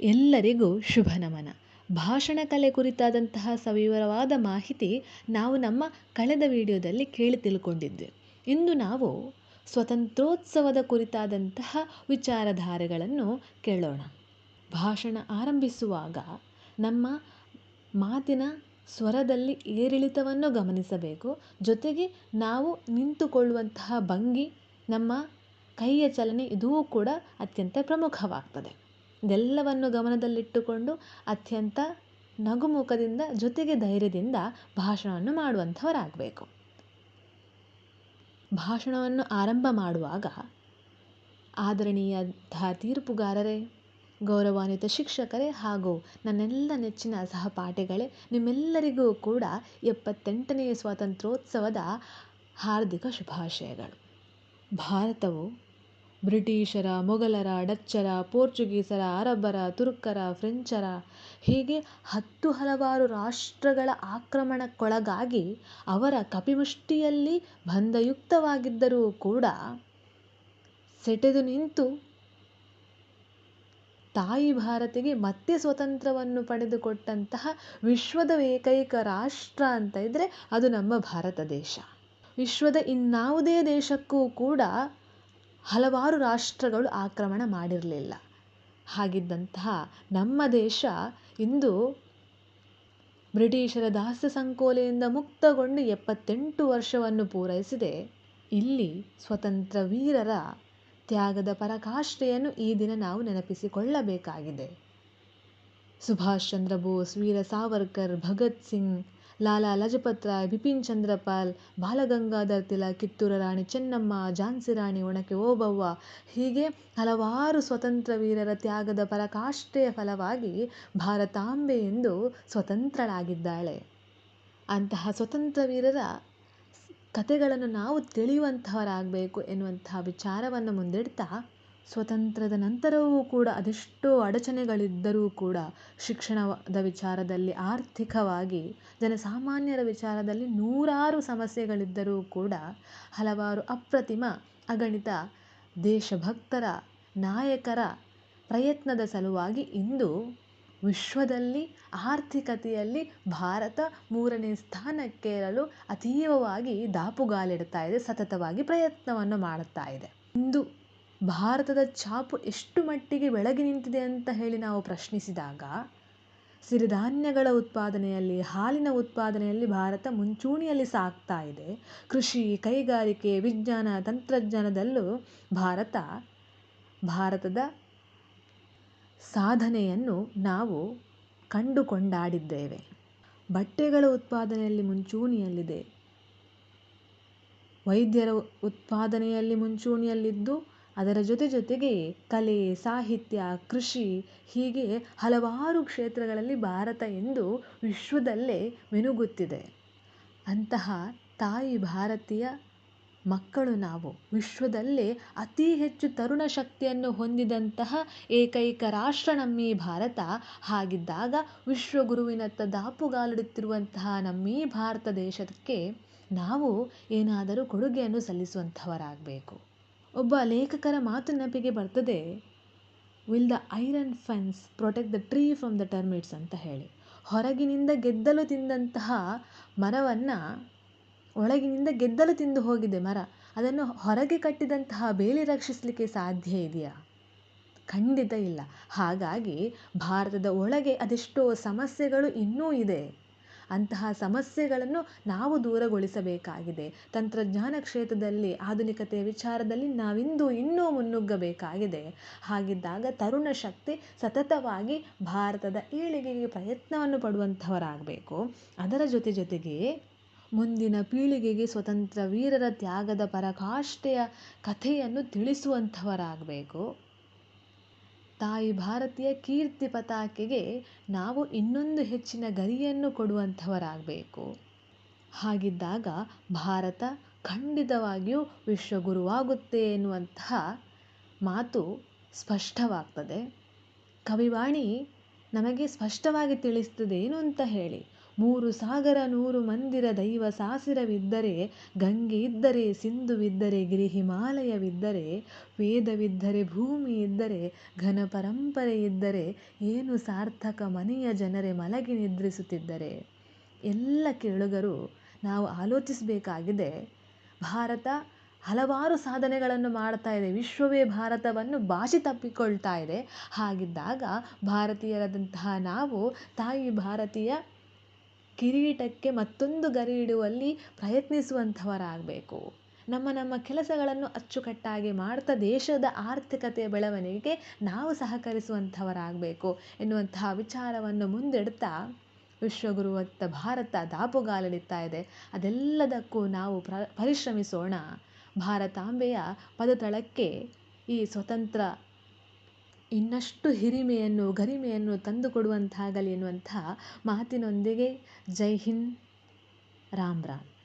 ಎಲ್ಲರಿಗೂ ಶುಭ ನಮನ. ಭಾಷಣ ಕಲೆ ಕುರಿತಾದಂತಹ ಸವಿವರವಾದ ಮಾಹಿತಿ ನಾವು ನಮ್ಮ ಕಳೆದ ವಿಡಿಯೋದಲ್ಲಿ ಕೇಳಿ ತಿಳ್ಕೊಂಡಿದ್ವಿ. ಇಂದು ನಾವು ಸ್ವತಂತ್ರೋತ್ಸವದ ಕುರಿತಾದಂತಹ ವಿಚಾರಧಾರೆಗಳನ್ನು ಕೇಳೋಣ. ಭಾಷಣ ಆರಂಭಿಸುವಾಗ ನಮ್ಮ ಮಾತಿನ ಸ್ವರದಲ್ಲಿ ಏರಿಳಿತವನ್ನು ಗಮನಿಸಬೇಕು. ಜೊತೆಗೆ ನಾವು ನಿಂತುಕೊಳ್ಳುವಂತಹ ಭಂಗಿ ನಮ್ಮ ಕೈಯ ಚಲನೆ ಇದೂ ಕೂಡ ಅತ್ಯಂತ ಪ್ರಮುಖವಾಗ್ತದೆ. ಇದೆಲ್ಲವನ್ನು ಗಮನದಲ್ಲಿಟ್ಟುಕೊಂಡು ಅತ್ಯಂತ ನಗುಮುಖದಿಂದ ಜೊತೆಗೆ ಧೈರ್ಯದಿಂದ ಭಾಷಣವನ್ನು ಮಾಡುವಂಥವರಾಗಬೇಕು. ಭಾಷಣವನ್ನು ಆರಂಭ ಮಾಡುವಾಗ ಆದರಣೀಯಂತಹ ತೀರ್ಪುಗಾರರೇ ಗೌರವಾನ್ವಿತ ಶಿಕ್ಷಕರೇ ಹಾಗೂ ನನ್ನೆಲ್ಲ ನೆಚ್ಚಿನ ಸಹಪಾಠಿಗಳೇ, ನಿಮ್ಮೆಲ್ಲರಿಗೂ ಕೂಡ ಎಪ್ಪತ್ತೆಂಟನೆಯ ಸ್ವಾತಂತ್ರ್ಯೋತ್ಸವದ ಹಾರ್ದಿಕ ಶುಭಾಶಯಗಳು. ಭಾರತವು ಬ್ರಿಟಿಷರ, ಮೊಘಲರ, ಡಚ್ಚರ, ಪೋರ್ಚುಗೀಸರ, ಅರಬ್ಬರ, ತುರ್ಕರ, ಫ್ರೆಂಚರ ಹೀಗೆ ಹತ್ತು ಹಲವಾರು ರಾಷ್ಟ್ರಗಳ ಆಕ್ರಮಣಕ್ಕೊಳಗಾಗಿ ಅವರ ಕಪಿಮುಷ್ಟಿಯಲ್ಲಿ ಬಂಧಯುಕ್ತವಾಗಿದ್ದರೂ ಕೂಡ ಸೆಟೆದು ನಿಂತು ತಾಯಿ ಭಾರತಿಗೆ ಮತ್ತೆ ಸ್ವತಂತ್ರವನ್ನು ಪಡೆದುಕೊಟ್ಟಂತಹ ವಿಶ್ವದ ಏಕೈಕ ರಾಷ್ಟ್ರ ಅಂತ ಇದ್ದರೆ ಅದು ನಮ್ಮ ಭಾರತ ದೇಶ. ವಿಶ್ವದ ಇನ್ನಾವುದೇ ದೇಶಕ್ಕೂ ಕೂಡ ಹಲವಾರು ರಾಷ್ಟ್ರಗಳು ಆಕ್ರಮಣ ಮಾಡಿರಲಿಲ್ಲ. ಹಾಗಿದ್ದಂತಹ ನಮ್ಮ ದೇಶ ಇಂದು ಬ್ರಿಟಿಷರ ದಾಸ್ಯ ಸಂಕೋಲೆಯಿಂದ ಮುಕ್ತಗೊಂಡು ಎಪ್ಪತ್ತೆಂಟು ವರ್ಷವನ್ನು ಪೂರೈಸಿದೆ. ಇಲ್ಲಿ ಸ್ವತಂತ್ರ ವೀರರ ತ್ಯಾಗದ ಪರಕಾಷ್ಠೆಯನ್ನು ಈ ದಿನ ನಾವು ನೆನಪಿಸಿಕೊಳ್ಳಬೇಕಾಗಿದೆ. ಸುಭಾಷ್ ಚಂದ್ರ ಬೋಸ್, ವೀರ ಸಾವರ್ಕರ್, ಭಗತ್ ಸಿಂಗ್ ಲಾಲಾ ಲಜಪತ್ ರಾಯ್, ಬಿಪಿನ್ ಚಂದ್ರಪಾಲ್, ಬಾಲಗಂಗಾಧರ್ ತಿಲಕ್, ಕಿತ್ತೂರ ರಾಣಿ ಚೆನ್ನಮ್ಮ, ಝಾನ್ಸಿ ರಾಣಿ ಒಣಕೆ ಓಬವ್ವ ಹೀಗೆ ಹಲವಾರು ಸ್ವತಂತ್ರ ವೀರರ ತ್ಯಾಗದ ಪರಾಕಾಷ್ಠೆಯ ಫಲವಾಗಿ ಭಾರತಾಂಬೆ ಎಂದು ಸ್ವತಂತ್ರಳಾಗಿದ್ದಾಳೆ. ಅಂತಹ ಸ್ವತಂತ್ರ ವೀರರ ಕಥೆಗಳನ್ನು ನಾವು ತಿಳಿಯುವಂಥವರಾಗಬೇಕು ಎನ್ನುವಂತಹ ವಿಚಾರವನ್ನು ಮುಂದಿಡ್ತಾ ಸ್ವತಂತ್ರದ ನಂತರವೂ ಕೂಡ ಅದೆಷ್ಟೋ ಅಡಚಣೆಗಳಿದ್ದರೂ ಕೂಡ ಶಿಕ್ಷಣದ ವಿಚಾರದಲ್ಲಿ ಆರ್ಥಿಕವಾಗಿ, ಜನಸಾಮಾನ್ಯರ ವಿಚಾರದಲ್ಲಿ ನೂರಾರು ಸಮಸ್ಯೆಗಳಿದ್ದರೂ ಕೂಡ ಹಲವಾರು ಅಪ್ರತಿಮ, ಅಗಣಿತ, ದೇಶಭಕ್ತರ, ನಾಯಕರ ಪ್ರಯತ್ನದ ಸಲುವಾಗಿ ಇಂದು ವಿಶ್ವದಲ್ಲಿ ಆರ್ಥಿಕತೆಯಲ್ಲಿ ಭಾರತ ಮೂರನೇ ಸ್ಥಾನಕ್ಕೇರಲು ಅತೀವವಾಗಿ ದಾಪುಗಾಲಿಡ್ತಾ ಇದೆ, ಸತತವಾಗಿ ಪ್ರಯತ್ನವನ್ನು ಮಾಡುತ್ತಾ ಇದೆ. ಇಂದು ಭಾರತದ ಛಾಪು ಎಷ್ಟು ಮಟ್ಟಿಗೆ ಬೆಳಗಿ ನಿಂತಿದೆ ಅಂತ ಹೇಳಿ ನಾವು ಪ್ರಶ್ನಿಸಿದಾಗ, ಸಿರಿಧಾನ್ಯಗಳ ಉತ್ಪಾದನೆಯಲ್ಲಿ, ಹಾಲಿನ ಉತ್ಪಾದನೆಯಲ್ಲಿ ಭಾರತ ಮುಂಚೂಣಿಯಲ್ಲಿ ಸಾಗ್ತಾ ಇದೆ. ಕೃಷಿ, ಕೈಗಾರಿಕೆ, ವಿಜ್ಞಾನ, ತಂತ್ರಜ್ಞಾನದಲ್ಲೂ ಭಾರತ, ಭಾರತದ ಸಾಧನೆಯನ್ನು ನಾವು ಕಂಡು ಕೊಂಡಾಡಿದ್ದೇವೆ ಬಟ್ಟೆಗಳ ಉತ್ಪಾದನೆಯಲ್ಲಿ ಮುಂಚೂಣಿಯಲ್ಲಿದೆ. ವೈದ್ಯರ ಉತ್ಪಾದನೆಯಲ್ಲಿ ಮುಂಚೂಣಿಯಲ್ಲಿದ್ದು ಅದರ ಜೊತೆ ಜೊತೆಗೆ ಕಲೆ, ಸಾಹಿತ್ಯ, ಕೃಷಿ ಹೀಗೆ ಹಲವಾರು ಕ್ಷೇತ್ರಗಳಲ್ಲಿ ಭಾರತ ಇಂದು ವಿಶ್ವದಲ್ಲೇ ಮಿನುಗುತ್ತಿದೆ. ಅಂತಹ ತಾಯಿ ಭಾರತೀಯ ಮಕ್ಕಳು ನಾವು ವಿಶ್ವದಲ್ಲೇ ಅತಿ ಹೆಚ್ಚು ತರುಣ ಶಕ್ತಿಯನ್ನು ಹೊಂದಿದಂತಹ ಏಕೈಕ ರಾಷ್ಟ್ರ ನಮ್ಮೀ ಭಾರತ. ಹಾಗಿದ್ದಾಗ ವಿಶ್ವಗುರುವಿನತ್ತ ದಾಪುಗಾಲಿಡುತ್ತಿರುವಂತಹ ನಮ್ಮೀ ಭಾರತ ದೇಶಕ್ಕೆ ನಾವು ಏನಾದರೂ ಕೊಡುಗೆಯನ್ನು ಸಲ್ಲಿಸುವಂಥವರಾಗಬೇಕು. ಒಬ್ಬ ಲೇಖಕರ ಮಾತು ನೆನಪಿಗೆ ಬರ್ತದೆ. Will the iron fence protect the tree from the termites ಅಂತ ಹೇಳಿ. ಹೊರಗಿನಿಂದ ಗೆದ್ದಲು ತಿಂದಂತಹ ಮರವನ್ನು ಒಳಗಿನಿಂದ ಗೆದ್ದಲು ತಿಂದು ಹೋಗಿದೆ ಮರ. ಅದನ್ನು ಹೊರಗೆ ಕಟ್ಟಿದಂತಹ ಬೇಲಿ ರಕ್ಷಿಸಲಿಕ್ಕೆ ಸಾಧ್ಯ ಇದೆಯಾ? ಖಂಡಿತ ಇಲ್ಲ. ಹಾಗಾಗಿ ಭಾರತದ ಒಳಗೆ ಅದೆಷ್ಟೋ ಸಮಸ್ಯೆಗಳು ಇನ್ನೂ ಇದೆ. ಅಂತಹ ಸಮಸ್ಯೆಗಳನ್ನು ನಾವು ದೂರಗೊಳಿಸಬೇಕಾಗಿದೆ. ತಂತ್ರಜ್ಞಾನ ಕ್ಷೇತ್ರದಲ್ಲಿ ಆಧುನಿಕತೆಯ ವಿಚಾರದಲ್ಲಿ ನಾವಿಂದು ಇನ್ನೂ ಮುನ್ನುಗ್ಗಬೇಕಾಗಿದೆ. ಹಾಗಿದ್ದಾಗ ತರುಣ ಶಕ್ತಿ ಸತತವಾಗಿ ಭಾರತದ ಏಳಿಗೆಗೆ ಪ್ರಯತ್ನವನ್ನು ಪಡುವಂಥವರಾಗಬೇಕು. ಅದರ ಜೊತೆ ಜೊತೆಗೆ ಮುಂದಿನ ಪೀಳಿಗೆಗೆ ಸ್ವತಂತ್ರ ವೀರರ ತ್ಯಾಗದ ಪರಕಾಷ್ಠೆಯ ಕಥೆಯನ್ನು ತಿಳಿಸುವಂಥವರಾಗಬೇಕು. ತಾಯಿ ಭಾರತೀಯ ಕೀರ್ತಿ ಪತಾಕೆಗೆ ನಾವು ಇನ್ನೊಂದು ಹೆಚ್ಚಿನ ಗರಿಯನ್ನು ಕೊಡುವಂಥವರಾಗಬೇಕು. ಹಾಗಿದ್ದಾಗ ಭಾರತ ಖಂಡಿತವಾಗಿಯೂ ವಿಶ್ವಗುರುವಾಗುತ್ತೆ ಎನ್ನುವಂತಹ ಮಾತು ಸ್ಪಷ್ಟವಾಗ್ತದೆ. ಕವಿವಾಣಿ ನಮಗೆ ಸ್ಪಷ್ಟವಾಗಿ ತಿಳಿಸ್ತದೆ ಏನು ಅಂತ ಹೇಳಿ. ಮೂರು ಸಾಗರ, ನೂರು ಮಂದಿರ ದೈವ ಸಾಸಿರವಿದ್ದರೆ, ಗಂಗೆ ಇದ್ದರೆ ಸಿಂಧುವಿದ್ದರೆ ಗಿರಿ ಹಿಮಾಲಯವಿದ್ದರೆ ವೇದವಿದ್ದರೆ ಭೂಮಿ ಇದ್ದರೆ, ಘನ ಪರಂಪರೆ ಇದ್ದರೆ, ಏನು ಸಾರ್ಥಕ ಮನೆಯ ಜನರೇ ಮಲಗಿ ನಿದ್ರಿಸುತ್ತಿದ್ದರೆ. ಎಲ್ಲ ಕೇಳುಗರು ನಾವು ಆಲೋಚಿಸಬೇಕಾಗಿದೆ. ಭಾರತ ಹಲವಾರು ಸಾಧನೆಗಳನ್ನು ಮಾಡ್ತಾ ಇದೆ. ವಿಶ್ವವೇ ಭಾರತವನ್ನು ಬಾಚಿ ತಪ್ಪಿಕೊಳ್ತಾ ಇದೆ. ಹಾಗಿದ್ದಾಗ ಭಾರತೀಯರಾದಂತಹ ನಾವು ತಾಯಿ ಭಾರತೀಯ ಕಿರೀಟಕ್ಕೆ ಮತ್ತೊಂದು ಗರಿ ಇಡುವಲ್ಲಿ ಪ್ರಯತ್ನಿಸುವಂಥವರಾಗಬೇಕು. ನಮ್ಮ ನಮ್ಮ ಕೆಲಸಗಳನ್ನು ಅಚ್ಚುಕಟ್ಟಾಗಿ ಮಾಡ್ತಾ ದೇಶದ ಆರ್ಥಿಕತೆಯ ಬೆಳವಣಿಗೆಗೆ ನಾವು ಸಹಕರಿಸುವಂಥವರಾಗಬೇಕು ಎನ್ನುವಂತಹ ವಿಚಾರವನ್ನು ಮುಂದಿಡ್ತಾ ವಿಶ್ವಗುರುವತ್ತ ಭಾರತ ದಾಪುಗಾಲಿಡ್ತಾ ಇದೆ. ಅದೆಲ್ಲದಕ್ಕೂ ನಾವು ಪ್ರ, ಪರಿಶ್ರಮಿಸೋಣ. ಭಾರತಾಂಬೆಯ ಪದತಳಕ್ಕೆ ಈ ಸ್ವತಂತ್ರ ಇನ್ನಷ್ಟು ಹಿರಿಮೆಯನ್ನು ಗರಿಮೆಯನ್ನು ತಂದುಕೊಡುವಂತಾಗಲಿ ಎನ್ನುವಂಥ ಮಾತಿನೊಂದಿಗೆ ಜೈ ಹಿಂದ್ ರಾಮ್ ರಾಮ್.